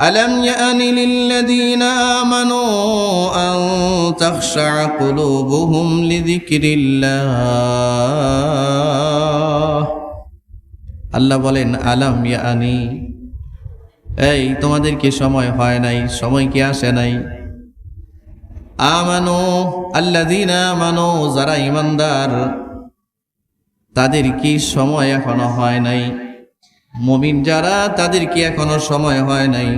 ألم يأن للذين آمنوا أن تخشع قلوبهم لذكر الله আল্লাহ বলেন আলাম ইয়ানি এই তোমাদের কি সময় হয় নাই সময় কি আসে নাই আমানো আল্লাদিনা আমানো যারা ইমানদার তাদের কি সময় এখনো হয় নাই মুমিন যারা, তাদের কি এখনও সময় হয় নাই?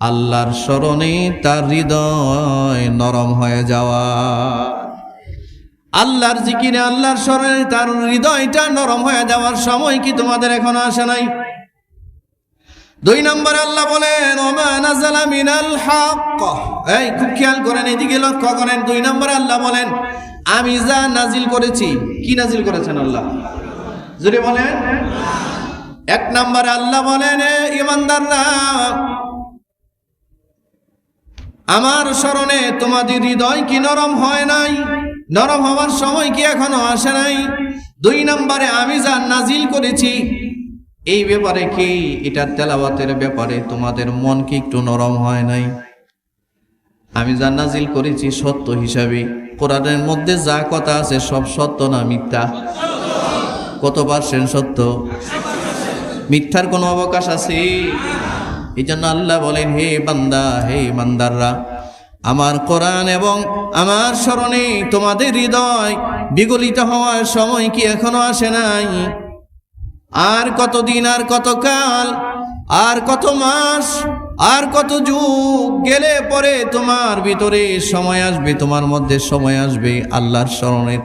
আল্লাহর স্মরণে তার হৃদয় নরম হয়ে যাওয়া। আল্লাহর জিকিরে আল্লাহর স্মরণে তার হৃদয়টা নরম হয়ে যাওয়ার সময় কি তোমাদের এখনও আসে নাই? দুই নম্বর আল্লাহ বলেন খুব খেয়াল করেন, এদিকে লক্ষ্য করেন। দুই নম্বরে আল্লাহ বলেন আমি যা নাজিল করেছি, কি নাজিল করেছেন আল্লাহ? যদি বলেন। এক নম্বরে আল্লাহ বলেন ইমানদাররা আমার স্মরণে তোমাদের হৃদয় কি নরম হয় নাই? নরম হওয়ার সময় কি এখনও আসে নাই? দুই নম্বরে, আমি যা নাজিল করেছি, এই ব্যাপারে কি এটা তেলাওয়াতের ব্যাপারে তোমাদের মন কি একটু নরম হয় নাই? আমি যা নাজিল করেছি সত্য হিসাবে কোরআনের মধ্যে যা কথা আছে সব সত্য না মিথ্যা? কত পার্সেন্ট সত্য? মিথ্যার কোনো অবকাশ আছে? এই জন্য আল্লাহ বলেন, হে বান্দা, হে বান্দাররা, আমার কোরআন এবং আমার স্মরণে তোমাদের হৃদয় বিগলিত হওয়ার সময় কি এখনও আসে নাই? আর কতদিন, আর কত কাল আর কত মাস আর কত যুগ গেলে পরে তোমার ভিতরে সময় আসবে, তোমার মধ্যে সময় আসবে আল্লাহর স্মরণের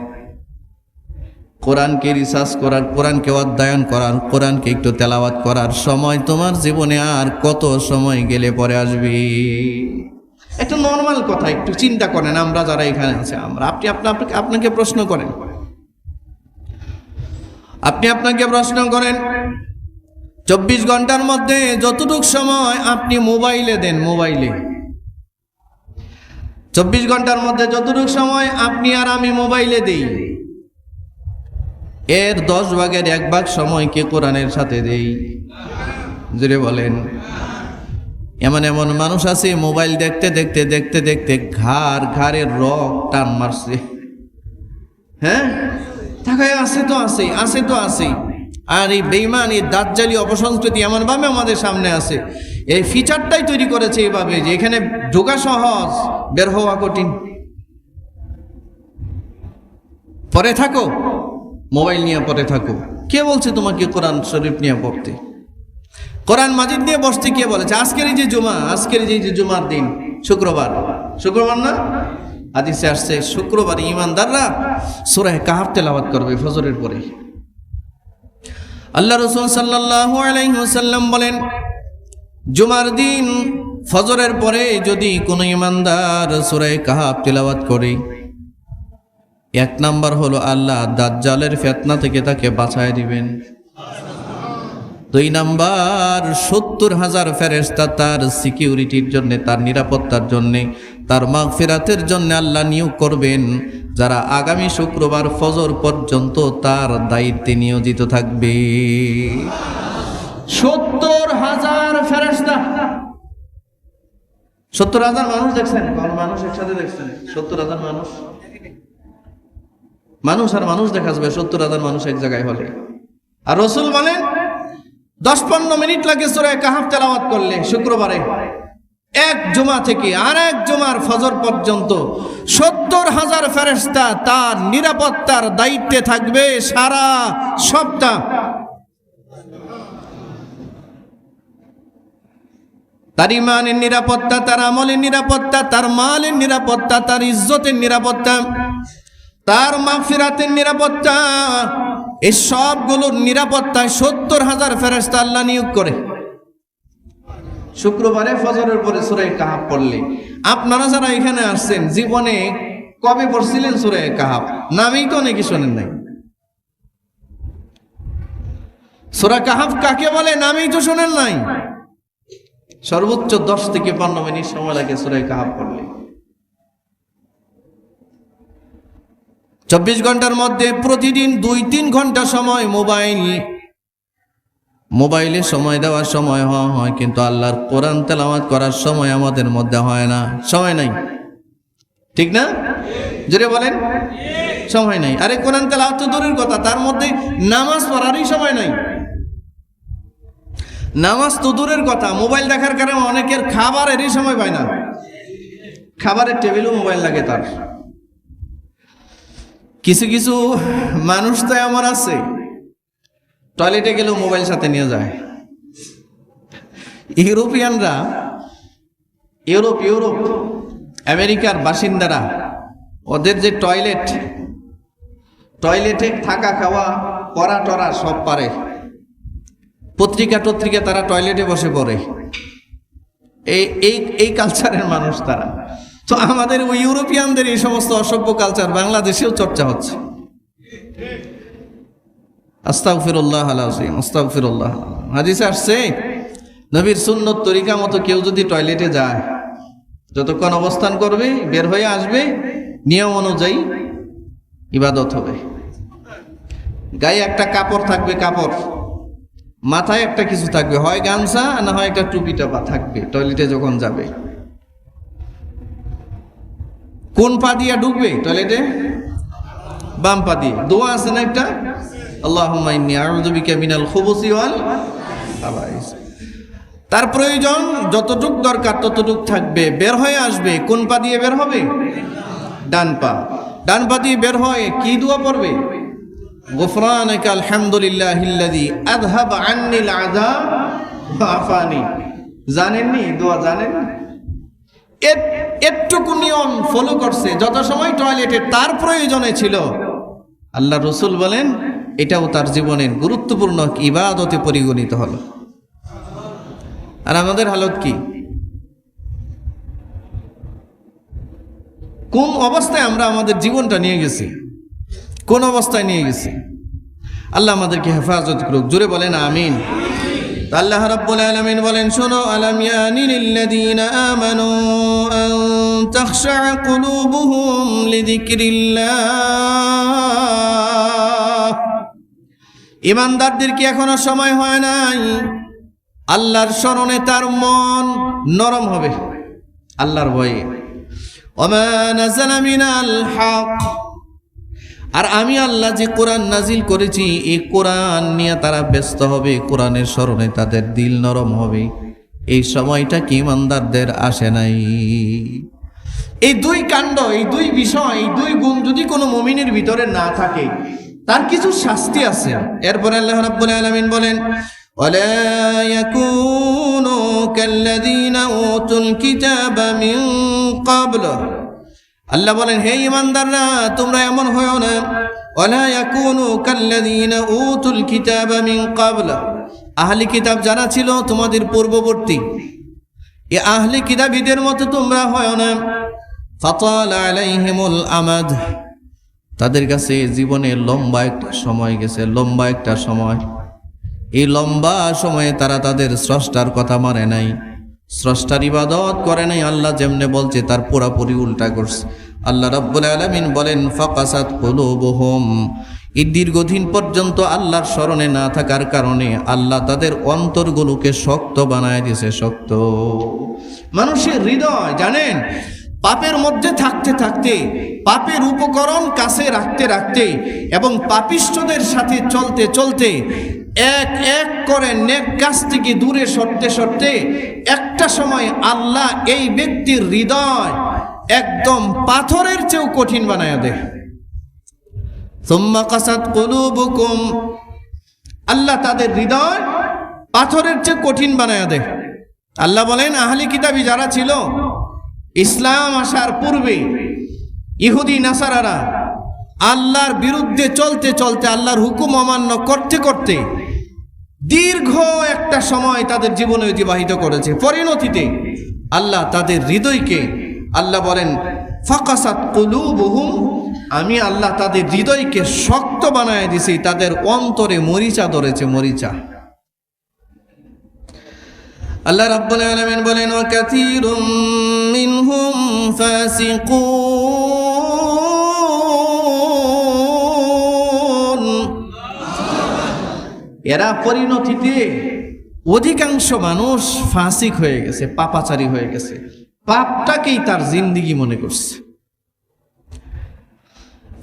কোরআনকে রিসার্চ করার, কোরআনকে অধ্যয়ন করার, কোরআনকে একটু তেলাওয়াত করার সময় তোমার জীবনে আর কত সময় গেলে পরে আসবে? একটা নর্মাল কথা, একটু চিন্তা করেন আমরা যারা এখানে আছে, আমরা আপনি আপনা আপনাকে আপনাকে প্রশ্ন করেন। আপনি আপনাকে প্রশ্ন করেন চব্বিশ ঘণ্টার মধ্যে যতটুক সময় আপনি মোবাইলে দেন, মোবাইলে। চব্বিশ ঘণ্টার মধ্যে যতটুক সময় আপনি আর আমি মোবাইলে দেই। এর দশ ভাগের এক ভাগ সময় কে কোরআনের সাথে দেই। জুড়ে বলেন। এমন এমন মানুষ আছে, মোবাইল দেখতে দেখতে দেখতে দেখতে ঘাড়, ঘাড়ের রক টান মারছে। হ্যাঁ? থাকায় আছে তো আছে আছে তো আছে আর এই বেইমান এই দাঁতজালি অপসংস্কৃতি এমনভাবে আমাদের সামনে আছে। এই ফিচারটাই তৈরি করেছে এইভাবে যে এখানে ঢোকা সহজ, বের হওয়া কঠিন। পরে থাকো, মোবাইল নিয়ে পরে থাকো। কে বলছে তোমাকে কোরআন শরীফ নিয়ে পড়তে? কোরআন মাজিদ নিয়ে বসতে কে বলেছে? আজকের এই যে জুমা, আজকের এই যে জুমার দিন, শুক্রবার। শুক্রবার না? হাদিসে আসছে, শুক্রবার ইমানদাররা সুরাহ কাহাব তেলাওয়াত করবে ফজরের পরে। আল্লাহ রসুল সাল্লাহ আলাইসাল্লাম বলেন, জুমার দিন ফজরের পরে যদি কোনো ইমানদার সুরাহ কাহাব তেলাওয়াত করে, এক নাম্বার হলো আল্লাহ দাজ্জালের ফেতনা থেকে তাকে বাঁচায় দিবেন। দুই নাম্বার, সত্তর হাজার ফেরেস্তা তার সিকিউরিটির জন্য, তার নিরাপত্তার জন্য তার মাগফিরাতের জন্য আল্লাহ নিয়োগ করবেন। যারা আগামী শুক্রবার ফজর পর্যন্ত তার দায়িত্বে নিয়োজিত থাকবে। সত্তর হাজার ফেরেস্তা সত্তর হাজার মানুষ দেখছেন? মানুষ একসাথে দেখছেন। সত্তর হাজার মানুষ। মানুষ আর মানুষ দেখা যাবে সত্তর হাজার মানুষ এক জায়গায় হলে। আর রসুল বলেন দশ পনেরো মিনিট লাগে সুরায় কাহাফ তেলাওয়াত করলে শুক্রবারে। এক জুমা থেকে আর এক জুমার ফজর পর্যন্ত সত্তর হাজার ফেরেস্তা তার নিরাপত্তার দায়িত্বে থাকবে সারা সপ্তাহ। তার ইমানের নিরাপত্তা, তার আমলের নিরাপত্তা, তার মালের নিরাপত্তা, তার ইজ্জতের নিরাপত্তা, তার মাফিরাতের নিরাপত্তা, এই সবগুলোর নিরাপত্তায় সত্তর হাজার ফেরেস্তা আল্লাহ নিয়োগ করে। শুক্রবারে ফজরের পরে সুরাই কাহাব পড়লে। আপনারা যারা এখানে আসছেন, জীবনে কবে পড়ছিলেন সুরাই কাহাব নামেই তো অনেকে শোনেন নাই। সুরা কাহাব কাকে বলে নামেই তো শোনেন নাই। সর্বোচ্চ দশ থেকে পনেরো মিনিট সময় লাগে সুরাই কাহাব পড়লে। চব্বিশ ঘণ্টার মধ্যে প্রতিদিন দুই তিন ঘণ্টা সময় মোবাইল মোবাইলে সময় দেওয়ার সময় হয় হয়, কিন্তু আল্লাহর কোরআন তেলাওয়াত করার সময় আমাদের মধ্যে হয় না। সময় নাই। ঠিক না? জোরে বলেন। সময় নাই। আরে কোরআন তেলাওয়াত তো দূরের কথা, তার মধ্যে নামাজ পড়ারই সময় নাই। নামাজ তো দূরের কথা, মোবাইল দেখার কারণে অনেকের খাবারেরই সময় পায় না। খাবারের টেবিলও মোবাইল লাগে তার। কিছু কিছু মানুষ তো এমন আছে টয়লেটে গেলেও মোবাইল সাথে নিয়ে যায়। ইউরোপিয়ানরা, ইউরোপ ইউরোপ, আমেরিকার বাসিন্দারা, ওদের যে টয়লেট টয়লেটে থাকা খাওয়া করা টরা সব পারে। পত্রিকা টত্রিকা তারা টয়লেটে বসে পড়ে। এই এই এই কালচারের মানুষ তারা। তো আমাদের ওই ইউরোপিয়ানদের এই সমস্ত অসভ্য কালচার বাংলাদেশেও চর্চা হচ্ছে। আস্তাগফিরুল্লাহ আলাজিম আস্তাগফিরুল্লাহ। হাদিসে আসছে, নবীর সুন্নত তরিকা মতো কেউ যদি টয়লেটে যায়, যতক্ষণ অবস্থান করবে, বের হয়ে আসবে, নিয়ম অনুযায়ী ইবাদত হবে। গায়ে একটা কাপড় থাকবে, কাপড়। মাথায় একটা কিছু থাকবে, হয় গামছা, না হয় একটা টুপি টাপা থাকবে, টয়লেটে যখন যাবে। কোন পা দিয়া ঢুকবে টয়লেটে? বাম পা দিয়ে। দোয়া আছে না একটা? খাবাইস। তার প্রয়োজন যতটুক দরকার ততটুক থাকবে। বের হয়ে আসবে। কোন পা দিয়ে বের হবে? ডান পা। ডান পা দিয়ে বের হয়ে কি দোয়া পড়বে? জানেননি? দোয়া জানেন? এ- এটুকু নিয়ম ফলো করছে। টয়লেটে তার প্রয়োজনে ছিল, আল্লাহ রসুল বলেন এটাও তার জীবনের গুরুত্বপূর্ণ ইবাদতে পরিগণিত হলো। আর আমাদের হালত কি? কোন অবস্থায় আমরা আমাদের জীবনটা নিয়ে গেছি? কোন অবস্থায় নিয়ে গেছি? আল্লাহ আমাদেরকে হেফাজত করুক। জোরে বলেন, আমিন। আল্লাহ রাব্বুল আলামিন বলেন, শোনো, আলাম ইয়ানি লিল্লাযীনা আমানু আন তাখশা কুলুবুহুম লিযিকরিল্লাহ। ইমানদারদের কি এখনও সময় হয় নাই। আল্লাহর স্মরণে তার মন নরম হবে। আল্লাহর ভয়ে। আর আমি আল্লাহ যে কোরআন নাজিল করেছি, এই কোরআন নিয়ে তারা ব্যস্ত হবে। কোরআনের স্মরণে তাদের দিল নরম হবে। এই সময়টা কি ইমানদারদের আসে নাই। এই দুই কাণ্ড, এই দুই বিষয়, এই দুই গুণ যদি কোনো মমিনের ভিতরে না থাকে তার কিছু শাস্তি আছে এরপরে আল্লাহ রাব্বুল আলামিন বলেন ولا يكونوا كالذين اوتوا الكتاب من قبل আল্লাহ বলেন হে ইমানদাররা তোমরা এমন হয়েও না ওয়ালা ইয়াকুনু কাল্লাযীনা উতুল কিতাবা মিন ক্বাবল আহলি কিতাব যারা ছিল তোমাদের পূর্ববর্তী এ আহলি কিতাবীদের মতো তোমরা হয় না ফাতাল আলাইহিমুল আমাদ তাদের কাছে জীবনে লম্বা একটা সময় গেছে, লম্বা একটা সময়। এই লম্বা সময়ে তারা তাদের স্রষ্টার কথা মানে নাই। স্রষ্টার ইবাদত করে নাই, আল্লাহ যেমনে বলছে তার পুরাপুরি উল্টা করছে। আল্লাহ রাব্বুল আলামিন বলেন, ফাকাসাত কুলুবুহুম। এই দীর্ঘদিন পর্যন্ত আল্লাহর স্মরণে না থাকার কারণে আল্লাহ তাদের অন্তরগুলোকে শক্ত বানায় দিয়েছে, শক্ত। মানুষের হৃদয়, জানেন? পাপের মধ্যে থাকতে থাকতে, পাপের উপকরণ কাছে রাখতে রাখতে এবং পাপিষ্ঠদের সাথে চলতে চলতে, এক এক করে নেক কাছ থেকে দূরে সরতে সরতে, একটা সময় আল্লাহ এই ব্যক্তির হৃদয় একদম পাথরের চেয়েও কঠিন বানায় কুলুবুকুম। আল্লাহ তাদের হৃদয় পাথরের চেয়ে কঠিন বানায় দেয়। আল্লাহ বলেন, আহলি কিতাবি যারা ছিল ইসলাম আসার পূর্বে ইহুদি, নাসারারা আল্লাহর বিরুদ্ধে চলতে চলতে আল্লাহর হুকুম অমান্য করতে করতে দীর্ঘ একটা সময় তাদের জীবনে অতিবাহিত করেছে। পরিণতিতে আল্লাহ তাদের হৃদয়কে, আল্লাহ বলেন, ফাকাসাত কুলুবুহুম আমি আল্লাহ তাদের হৃদয়কে শক্ত বানায় দিছি, তাদের অন্তরে মরিচা ধরেছে, মরিচা। আল্লাহ রাব্বুল আলামিন বলেন, ওয়া কাসীরুম মিনহুম ফাসিকুন। এরা পরিণতিতে অধিকাংশ মানুষ ফাসিক হয়ে গেছে, পাপাচারী হয়ে গেছে। পাপটাকেই তার জিন্দগি মনে করছে।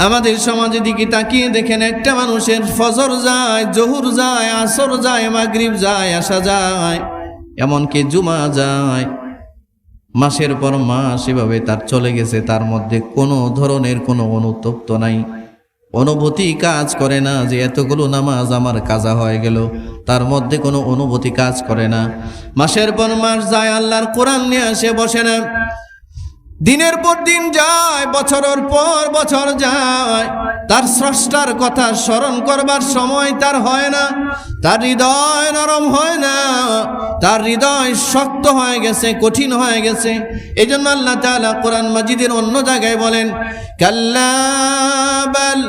আমাদের সমাজের দিকে তাকিয়ে দেখেন, একটা মানুষের ফজর যায়, জহুর যায়, আসর যায়, মাগরিব যায় আসা যায়। এমনকি জুমা যায়। মাসের পর মাস এভাবে তার চলে গেছে, তার মধ্যে কোনো ধরনের কোনো অনুতপ্ত নাই। অনুভূতি কাজ করে না যে এতগুলো নামাজ আমার কাজা হয়ে গেল, তার মধ্যে কোনো অনুভূতি কাজ করে না। মাসের পর মাস যায়, আল্লাহর কোরআন নিয়ে আসে, বসে না। দিনের পর দিন যায়, বছরের পর বছর যায়। তার স্রষ্টার কথা স্মরণ করবার সময় তার হয় না তার হৃদয় নরম হয় না তার হৃদয় শক্ত হয়ে গেছে কঠিন হয়ে গেছে এই জন্য আল্লাহ তাআলা কোরআন মাজিদের অন্য জায়গায় বলেন কাল্লাবাল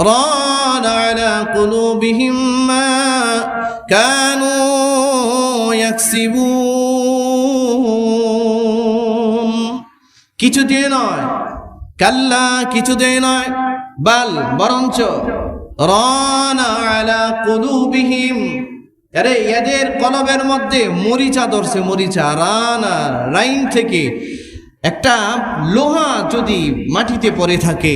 ران على قلوبهم ما كانوا يكسبون কিছু দিয়ে নয় কাল্লা কিছু দিয়ে নয় বাল, বরঞ্চ আলা আরে, এদের কলবের মধ্যে মরিচা ধরছে, মরিচা। রানা রাইন থেকে একটা লোহা যদি মাটিতে পড়ে থাকে,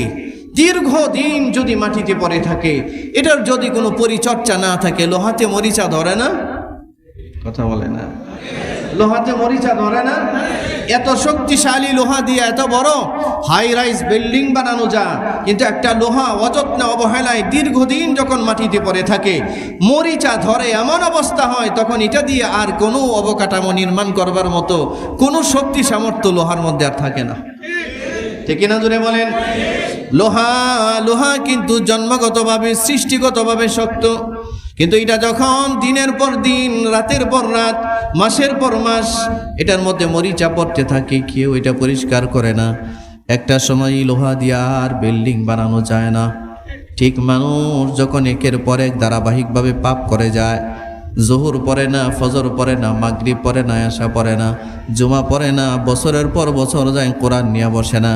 দীর্ঘদিন যদি মাটিতে পড়ে থাকে, এটার যদি কোনো পরিচর্যা না থাকে, লোহাতে মরিচা ধরে না? কথা বলে না। লোহাতে মরিচা ধরে না, এত শক্তিশালী লোহা দিয়ে এত বড় হাই রাইজ বিল্ডিং বানানো যা কিন্তু একটা লোহা অযত্নে অবহেলায় দীর্ঘদিন যখন মাটিতে পড়ে থাকে, মরিচা ধরে এমন অবস্থা হয়, তখন এটা দিয়ে আর কোনো অবকাঠামো নির্মাণ করবার মতো কোনো শক্তি সামর্থ্য লোহার মধ্যে আর থাকে না। ঠিক না জুড়ে বলেন? লোহা লোহা কিন্তু জন্মগতভাবে, সৃষ্টিগতভাবে শক্ত। কিন্তু এটা যখন দিনের পর দিন, রাতের পর রাত মাসের পর মাস এটার মধ্যে মরিচা পড়তে থাকে, কেউ এটা পরিষ্কার করে না। একটা সময় লোহা দিয়ে আর বিল্ডিং বানানো যায় না। ঠিক মানুষ যখন একের পর এক ধারাবাহিকভাবে পাপ করে যায়, জহুর পরে না, ফজর পরে না, মাগরিব পরে না আশা পড়ে না, জুমা পড়ে না, বছরের পর বছর যায়, কোরআন নিয়ে বসে না।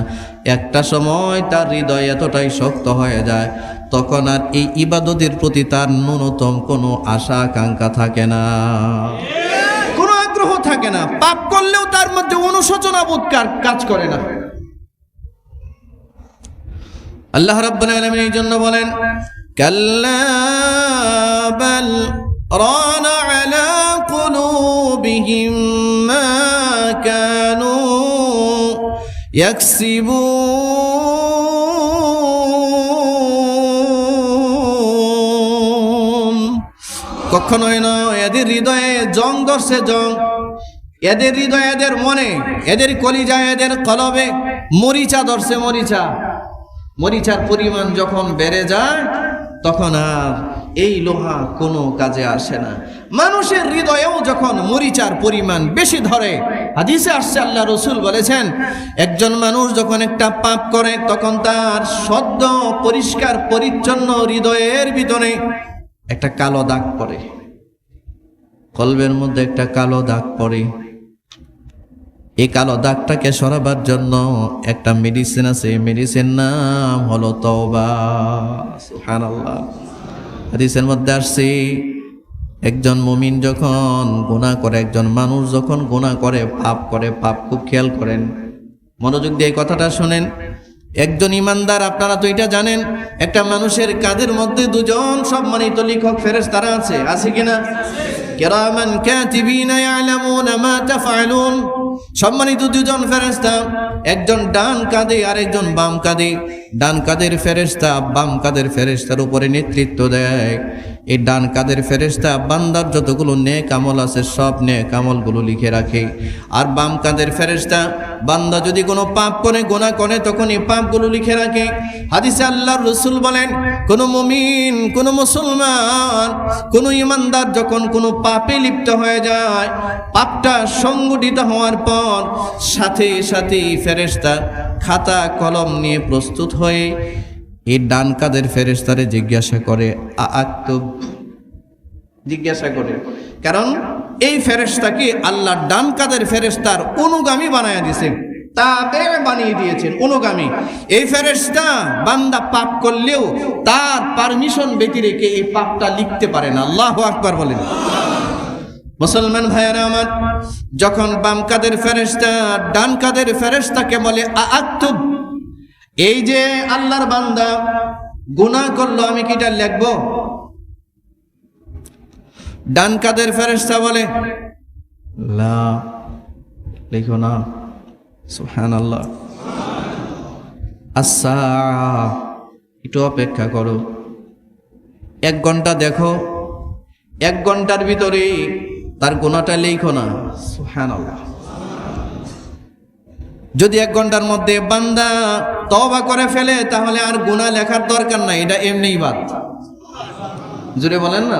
একটা সময় তার হৃদয় এতটাই শক্ত হয়ে যায়, তখন আর এই ইবাদতের প্রতি তার ন্যূনতম কোনো আশা, আকাঙ্ক্ষা থাকে না। থাকে না। পাপ করলেও তার মধ্যে অনুশোচনা বোধ কাজ করে না। আল্লাহ রাব্বুল আলামিন এই জন্য বলেন আলা কুলুবিহিম মা কানু কখনোই নয়, এদের হৃদয়ে জং ধরছে জং। এদের হৃদয়, এদের মনে, এদের কলিজা, এদের কলবে মরিচা ধরছে, মরিচা। মরিচার পরিমাণ যখন বেড়ে যায়, তখন আর এই লোহা কোনো কাজে আসে না। মানুষের হৃদয়েও যখন মরিচার পরিমাণ বেশি ধরে, হাদিসে আসছে, আল্লাহ রসুল বলেছেন, একজন মানুষ যখন একটা পাপ করে, তখন তার সদ্য, পরিষ্কার, পরিচ্ছন্ন হৃদয়ের ভিতরে একটা কালো দাগ পড়ে। কলবের মধ্যে একটা কালো দাগ পড়ে। এই কালো দাগটাকে সরাবার জন্য একটা মেডিসিন আছে। মেডিসিন নাম হলো তওবা। হাদিসের মধ্যে আসছে, একজন মুমিন যখন গোনা করে, একজন মানুষ যখন গোনা করে, পাপ করে, পাপ খুব খেয়াল করেন। মনোযোগ দিয়ে কথাটা শোনেন। একজন ইমানদার, আপনারা তো এটা জানেন, একটা মানুষের কাদের মধ্যে দুজন সম্মানিত লেখক ফেরেস তারা আছে আছে কিনা? কেরামান কাতিবিনা ইয়ালামুনা মা তাফআলুন। সম্মানিত দুজন ফেরেশতা, একজন ডান কাঁধে আর একজন বাম কাঁধে। ডান কাঁধের ফেরেশতা বাম কাঁধের ফেরেশতার উপরে নেতৃত্ব দেয়। এই ডান কাদের ফেরেশতা, বান্দার যতগুলো নেক আমল আছে, সব নেক আমলগুলো লিখে রাখে। আর বাম কাঁধের ফেরেশতা, বান্দা যদি কোনো পাপ করে, গোনা করে তখন এই পাপগুলো লিখে রাখে। হাদিসে আল্লাহর রসুল বলেন, কোনো মমিন, কোনো মুসলমান, কোনো ইমানদার যখন কোনো পাপে লিপ্ত হয়ে যায়, পাপটা সংগঠিত হওয়ার পর সাথে সাথে ফেরেশতা খাতা কলম নিয়ে প্রস্তুত হয়ে এই ডান কাদের ফেরেস্তারে জিজ্ঞাসা করে, আ জিজ্ঞাসা করে। কারণ এই ফেরেশতাকে আল্লাহ ডান কাদের ফেরেস্তার অনুগামী বানায় দিছে তাবে বানিয়ে দিয়েছেন অনুগামী। এই ফেরেশতা বান্দা পাপ করলেও তার পারমিশন ব্যতি রেখে এই পাপটা লিখতে পারে না। আল্লাহ আকবার বলেন। মুসলমান ভাইয়ারা আমার, যখন বাম কাদের ফেরেশতা ডান কাদের ফেরেশতাকে বলে আক্তুব এই যে আল্লাহর বান্দা গুনাহ করল, আমি কি এটা লিখব? ডান কাদের ফেরেশতা বলে, লা, লিখো না। সুহান আল্লাহ আচ্ছা একটু অপেক্ষা করো। এক ঘণ্টা দেখো, এক ঘণ্টার ভিতরে তার গোনাটা লেখো না। সুহান আল্লাহ যদি এক ঘণ্টার মধ্যে বান্দা তবা করে ফেলে, তাহলে আর গুণা লেখার দরকার নাই, এটা এমনিই বাদ। জুড়ে বলেন না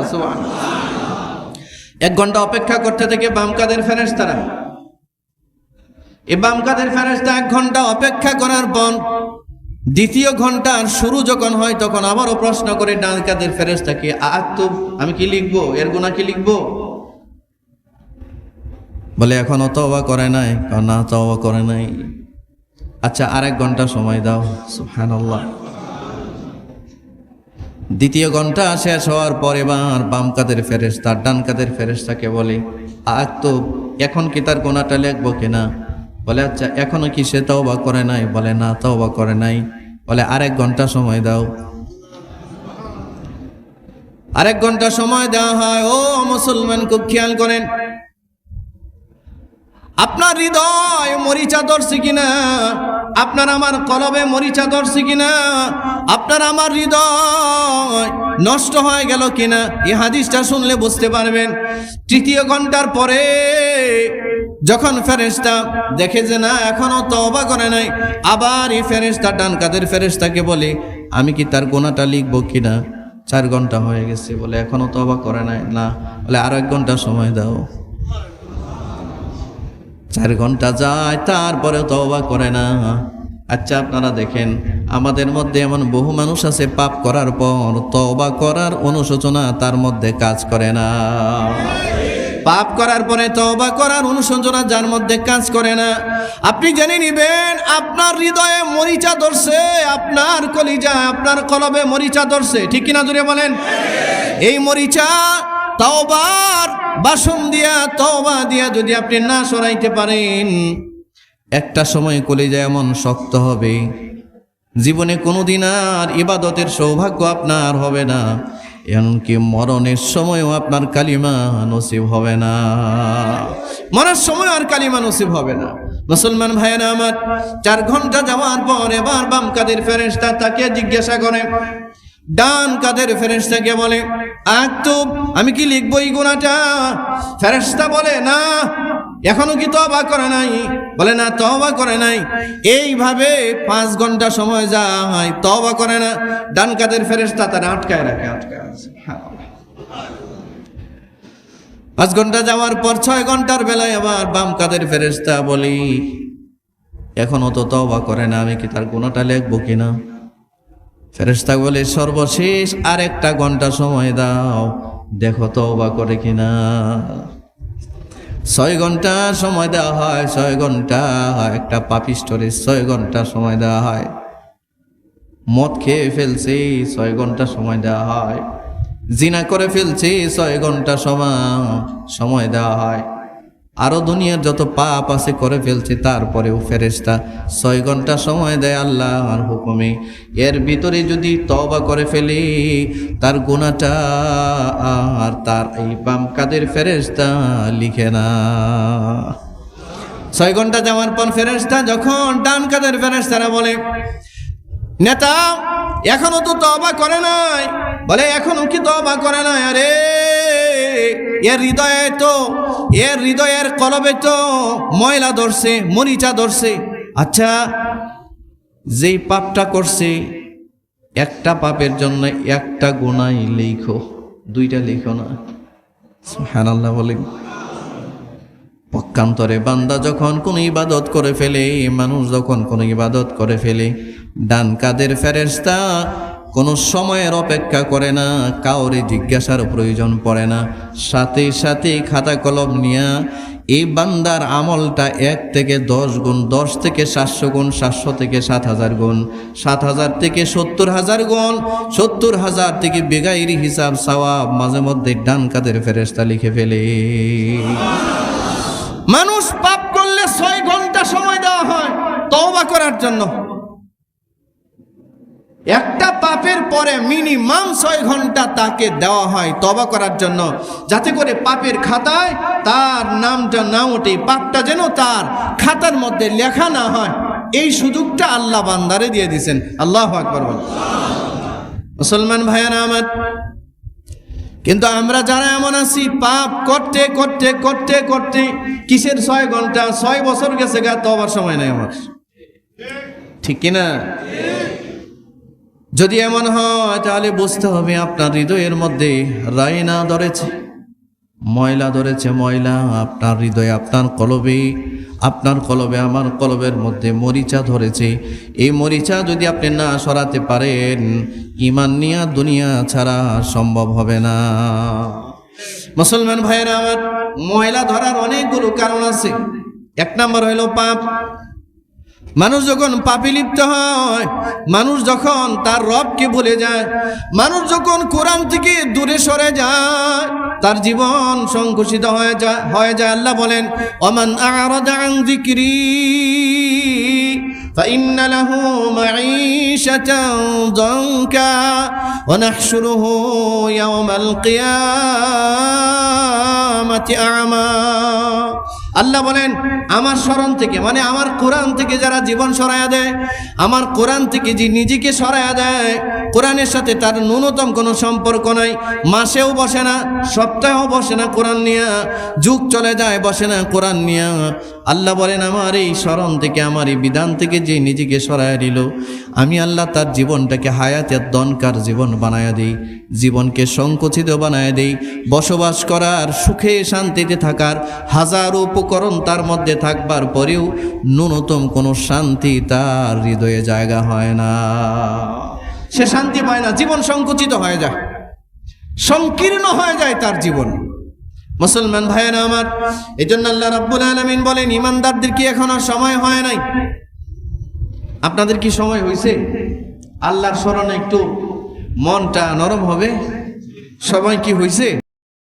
এক ঘণ্টা অপেক্ষা করতে থেকে বাম কাদের ফেরেস তারা এই বাম কাদের ফেরেস্তা এক ঘণ্টা অপেক্ষা করার পর দ্বিতীয় ঘণ্টার শুরু যখন হয়, তখন আবারও প্রশ্ন করে ডান কাদের ফেরেস্তাকে আক্তুব আমি কি লিখব? এর গুণা কি লিখব? বলে, এখনও তওবা করে নাই? না, তওবা করে নাই। আচ্ছা আরেক ঘণ্টা সময় দাও। সুবহানাল্লাহ। দ্বিতীয় ঘণ্টা শেষ হওয়ার পর এবার বাম কাদের ফেরেস্তা ডান কাদের ফেরেস্তাকে বলে আগ তো এখন কি তার গোনাটা লিখব কিনা বলে আচ্ছা এখনও কি সে তওবা করে নাই? বলে, না, তওবা করে নাই। বলে, আরেক ঘণ্টা সময় দাও। আরেক ঘণ্টা সময় দেওয়া হয়। ও মুসলমান, খুব খেয়াল করেন আপনার হৃদয় মরিচা ধরছে কিনা? আপনার আমার কলবে মরিচা ধরছে কিনা? আপনার আমার হৃদয় নষ্ট হয়ে গেল কিনা? এই হাদিসটা শুনলে বুঝতে পারবেন। তৃতীয় ঘণ্টার পরে যখন ফেরেস্তা দেখে যে না, এখনও তওবা করে নাই, আবার এই ফেরেস্তা ডান কাদের ফেরেস্তাকে বলে, আমি কি তার গোনাটা লিখব কিনা? চার ঘণ্টা হয়ে গেছে, বলে, এখনও তওবা করে নাই। না, বলে, আর এক ঘণ্টা সময় দাও। চার ঘণ্টা যায় তারপরে তওবা করে না। আচ্ছা আপনারা দেখেন, আমাদের মধ্যে এমন বহু মানুষ আছে পাপ করার পর, তওবা করার অনুশোচনা তার মধ্যে কাজ করে না। পাপ করার পরে তওবা করার অনুশোচনা যার মধ্যে কাজ করে না। আপনি জেনে নিবেন, আপনার হৃদয়ে মরিচা ধরছে, আপনার কলিজা, আপনার কলবে মরিচা ধরছে। ঠিক কিনা জুড়ে বলেন? এই মরিচা তওবার, বাসন দিয়া, তওবা দিয়া যদি আপনি না সরাইতে পারেন, একটা সময় কলিজা এমন শক্ত হবে। জীবনে কোনোদিন আর ইবাদতের সৌভাগ্য আপনার হবে না, এমনকি মরণের সময়ও আপনার কালিমা নসিব হবে না। মরার সময় আর কালিমা নসিব হবে না। মুসলমান ভাইয়েরা আমার, চার ঘণ্টা যাওয়ার পর এবার বাম কাদের ফেরেস্তা তাকে জিজ্ঞাসা করে ডান কাদের ফেরেস্তাকে বলে আক্তুব আমি কি লিখব এই গুণাটা ফেরেস্তা বলে, না, এখনও কি তবা করে নাই? বলে, না তবা করে নাই। এইভাবে পাঁচ ঘণ্টা সময় যায় তবা করে না। ডান কাদের ফেরেস্তা তারা আটকায় রাখে, আটকায় আছে পাঁচ ঘণ্টা যাওয়ার পর ছয় ঘণ্টার বেলায় আবার বাম কাদের ফেরেস্তা বলি, এখনও তো তবা করে না, আমি কি তার গুণাটা লিখব কিনা? ফেরেস্তা বলে, সর্বশেষ আর একটা ঘণ্টা সময় দাও। দেখো তো তওবা করে কিনা। ছয় ঘণ্টা সময় দেওয়া হয়, ছয় ঘণ্টা একটা পাপিস্টরে ছয় ঘণ্টা সময় দেওয়া হয়। মদ খেয়ে ফেলছে, ছয় ঘণ্টা সময় দেওয়া হয়। জিনা করে ফেলছে, ছয় ঘণ্টা সময় সময় দেওয়া হয়। আরও দুনিয়ার যত পাপ আছে করে ফেলছে, তারপরেও ফেরেস্তা ছয় ঘণ্টা সময় দেয় আল্লাহর হুকুমে। এর ভিতরে যদি তবা করে ফেলে, তার গুণাটা আর তার এই বাম কাদের ফেরেস্তা লিখে না। ছয় ঘণ্টা যাওয়ার পর ফেরেস্তা যখন ডান কাদের ফেরেস্তারা বলে, নেতা, এখনও তো তবা করে নাই। বলে, এখনও কি তবা করে নাই? আরে এর হৃদয়ে তো এর হৃদয়ের কলবে তো ময়লা ধরছে, মরিচা ধরছে। আচ্ছা যেই পাপটা করছে, একটা পাপের জন্য একটা গুণাই লেখো, দুইটা লিখো না। হ্যাঁ আল্লাহ বলেন। পক্ষান্তরে বান্দা যখন কোনো ইবাদত করে ফেলে, মানুষ যখন কোনো ইবাদত করে ফেলে, ডান কাদের ফেরেস্তা কোনো সময়ের অপেক্ষা করে না, কাউরে জিজ্ঞাসার প্রয়োজন পড়ে না। সাথে সাথে খাতা কলম নিয়া এই বান্দার আমলটা এক থেকে দশ গুণ, দশ থেকে সাতশো গুণ, সাতশো থেকে সাত হাজার গুণ, সাত হাজার থেকে সত্তর হাজার গুণ, সত্তর হাজার থেকে বেগাইরি হিসাব, সওয়াব মাঝে মধ্যে ডান কাদের ফেরেস্তা লিখে ফেলে। মানুষ পাপ করলে ছয় ঘণ্টা সময় দেওয়া হয়, তওবা করার জন্য। একটা পাপের পরে মিনিমাম ছয় ঘণ্টা তাকে দেওয়া হয় তবা করার জন্য। যাতে করে পাপের খাতায় তার নামটা না ওঠে, পাপটা যেন তার খাতার মধ্যে লেখা না হয়। এই সুযোগটা আল্লাহ বান্দারে দিয়ে দিয়েছেন। আল্লাহ আকবর মুসলমান ভাইয়ারা আমার, কিন্তু আমরা যারা এমন আছি, পাপ করতে করতে করতে করতে কিসের ছয় ঘণ্টা? ছয় বছর গেছে গা তবার সময় নাই আমার। ঠিক কিনা? যদি এমন হয়, তাহলে বুঝতে হবে আপনার হৃদয়ের মধ্যে রায়না ধরেছে, ময়লা ধরেছে, ময়লা। আপনার হৃদয়ে, আপনার কলবে আপনার কলবে, আমার কলবের মধ্যে মরিচা ধরেছে। এই মরিচা যদি আপনি না সরাতে পারেন, ইমান নিয়া দুনিয়া ছাড়া সম্ভব হবে না। মুসলমান ভাইয়েরা, আমার ময়লা ধরার অনেকগুলো কারণ আছে। এক নম্বর হইল পাপ। মানুষ যখন পাপি লিপ্ত হয় মানুষ যখন তার রবকে ভুলে যায় মানুষ যখন কোরআন থেকে দূরে সরে যায় তার জীবন সংকুচিত হয়ে যায় হয়ে যায় আল্লাহ বলেন অমান আরাদা আন যিকরি فإن له معيشة ضنكا ونحشره يوم القيامة أعمى আল্লাহ বলেন, আমার স্মরণ থেকে মানে আমার কোরআন থেকে যারা জীবন সরাইয়া দেয়, আমার কোরআন থেকে যে নিজেকে সরাইয়া দেয়, কোরআনের সাথে তার ন্যূনতম কোনো সম্পর্ক নাই। মাসেও বসে না, সপ্তাহেও বসে না কোরআন নিয়ে, যুগ চলে যায়, বসে না কোরআন নিয়ে। আল্লাহ বলেন, আমার এই স্মরণ থেকে, আমার এই বিধান থেকে যে নিজেকে সরাইয়া দিল, আমি আল্লাহ তার জীবনটাকে হায়াতের দনকার জীবন বানায়া দিই, জীবনকে সংকুচিত বানায় দিই। বসবাস করার, সুখে শান্তিতে থাকার, হাজারো উপকরণ তার মধ্যে থাকবার পরেও ন্যূনতম কোনো শান্তি তার হৃদয়ে জায়গা হয় না। সে শান্তি পায় না, জীবন সংকুচিত হয়ে যায়, সংকীর্ণ হয়ে যায় তার জীবন। মুসলমান ভাইয়েরা আমার এই জন্য আল্লাহ রাব্বুল আলমিন বলেন, ইমানদারদের কি এখনও সময় হয় নাই? আপনাদের কি সময় হয়েছে আল্লাহর স্মরণে একটু মনটা নরম হবে? সবাই কি হয়েছে